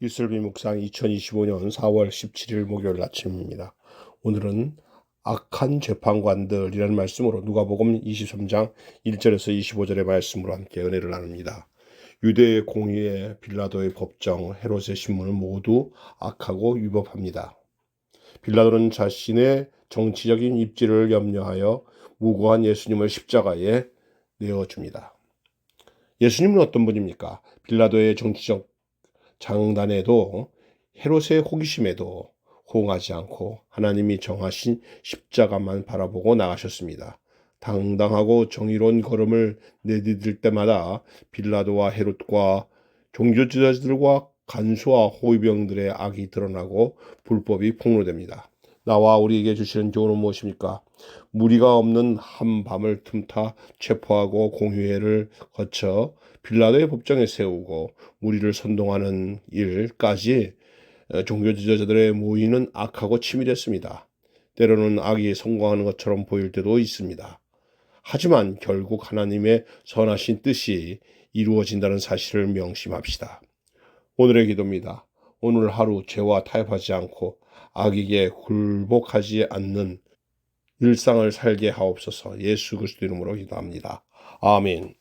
이슬비 묵상 2025년 4월 17일 목요일 아침입니다. 오늘은 악한 재판관들이라는 말씀으로 누가복음 23장 1절에서 25절의 말씀으로 함께 은혜를 나눕니다. 유대의 공의의 빌라도의 법정 헤롯의 신문을 모두 악하고 위법합니다. 빌라도는 자신의 정치적인 입지를 염려하여 무고한 예수님을 십자가에 내어줍니다. 예수님은 어떤 분입니까? 빌라도의 정치적 장단에도 헤롯의 호기심에도 호응하지 않고 하나님이 정하신 십자가만 바라보고 나가셨습니다. 당당하고 정의로운 걸음을 내디딜 때마다 빌라도와 헤롯과 종교 지도자들과 간수와 호위병들의 악이 드러나고 불법이 폭로됩니다. 나와 우리에게 주시는 교훈은 무엇입니까? 무리가 없는 한 밤을 틈타 체포하고 공회를 거쳐 빌라도의 법정에 세우고 무리를 선동하는 일까지 종교 지도자들의 모의는 악하고 치밀했습니다. 때로는 악이 성공하는 것처럼 보일 때도 있습니다. 하지만 결국 하나님의 선하신 뜻이 이루어진다는 사실을 명심합시다. 오늘의 기도입니다. 오늘 하루 죄와 타협하지 않고 악에게 굴복하지 않는 일상을 살게 하옵소서 예수 그리스도 이름으로 기도합니다. 아멘.